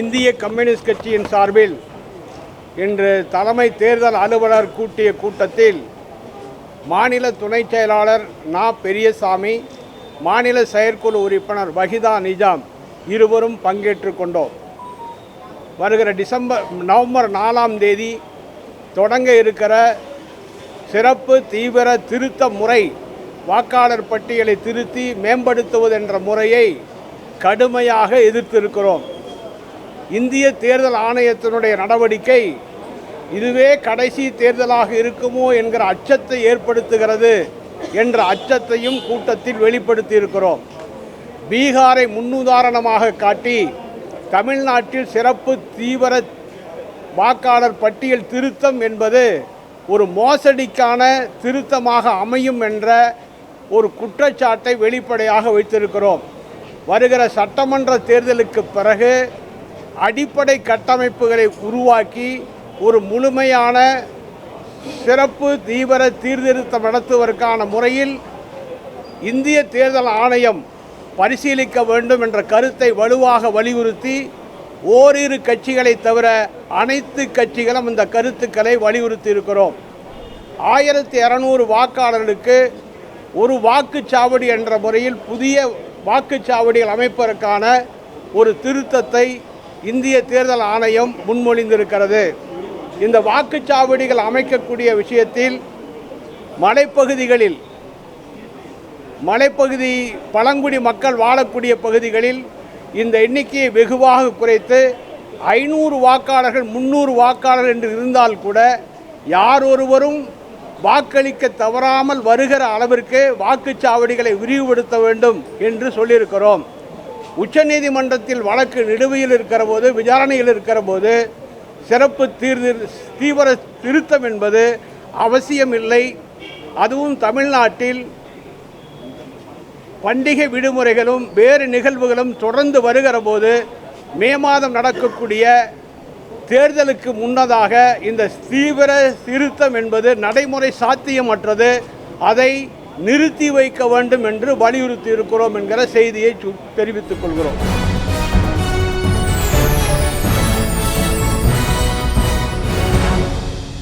இந்திய கம்யூனிஸ்ட் கட்சியின் சார்பில் இன்று தலைமை தேர்தல் அலுவலர் கூட்டிய கூட்டத்தில் மாநில துணைச் செயலாளர் நா. பெரியசாமி மாநில செயற்குழு உறுப்பினர் வஹிதா நிஜாம் இருவரும் பங்கேற்று கொண்டோம். வருகிற டிசம்பர் நவம்பர் நாலாம் தேதி தொடங்க இருக்கிற சிறப்பு தீவிர திருத்த முறை வாக்காளர் பட்டியலை திருத்தி மேம்படுத்துவது என்ற முறையை கடுமையாக எதிர்த்திருக்கிறோம். இந்திய தேர்தல் ஆணையத்தினுடைய நடவடிக்கை இதுவே கடைசி தேர்தலாக இருக்குமோ என்கிற அச்சத்தை ஏற்படுத்துகிறது என்ற அச்சத்தையும் கூட்டத்தில் வெளிப்படுத்தி இருக்கிறோம். பீகாரை முன்னுதாரணமாக காட்டி தமிழ்நாட்டில் சிறப்பு தீவிர வாக்காளர் பட்டியல் திருத்தம் என்பது ஒரு மோசடிக்கான திருத்தமாக அமையும் என்ற ஒரு குற்றச்சாட்டை வெளிப்படையாக வைத்திருக்கிறோம். வருகிற சட்டமன்ற தேர்தலுக்கு பிறகு அடிப்படை கட்டமைப்புகளை உருவாக்கி ஒரு முழுமையான சிறப்பு தீவிர சீர்திருத்தம் நடத்துவதற்கான முறையில் இந்திய தேர்தல் ஆணையம் பரிசீலிக்க வேண்டும் என்ற கருத்தை வலுவாக வலியுறுத்தி ஓரிரு கட்சிகளை தவிர அனைத்து கட்சிகளும் இந்த கருத்துக்களை வலியுறுத்தி இருக்கிறோம் ஆயிரத்தி இரநூறு வாக்காளர்களுக்கு ஒரு வாக்குச்சாவடி என்ற முறையில் புதிய வாக்குச்சாவடிகள் அமைப்பதற்கான ஒரு திருத்தத்தை இந்திய தேர்தல் ஆணையம் முன்மொழிந்திருக்கிறது. இந்த வாக்குச்சாவடிகள் அமைக்கக்கூடிய விஷயத்தில் மலைப்பகுதிகளில் மலைப்பகுதி பழங்குடி மக்கள் வாழக்கூடிய பகுதிகளில் இந்த எண்ணிக்கையை வெகுவாக குறைத்து ஐநூறு வாக்காளர்கள் முந்நூறு வாக்காளர்கள் என்று இருந்தால் கூட யார் ஒருவரும் வாக்களிக்க தவறாமல் வருகிற அளவிற்கு வாக்குச்சாவடிகளை விரிவுபடுத்த வேண்டும் என்று சொல்லியிருக்கிறோம். உச்சநீதிமன்றத்தில் வழக்கு நிலுவையில் இருக்கிற போது விசாரணையில் இருக்கிற போது சிறப்பு தீர்திரு தீவிர திருத்தம் என்பது அவசியமில்லை. அதுவும் தமிழ்நாட்டில் பண்டிகை விடுமுறைகளும் வேறு நிகழ்வுகளும் தொடர்ந்து வருகிற போது மே மாதம் நடக்கக்கூடிய தேர்தலுக்கு முன்னதாக இந்த தீவிர திருத்தம் என்பது நடைமுறை சாத்தியமற்றது. அதை நிறுத்தி வைக்க வேண்டும் என்று வலியுறுத்தி இருக்கிறோம் என்கிற செய்தியை சு- தெரிவித்துக் கொள்கிறோம்.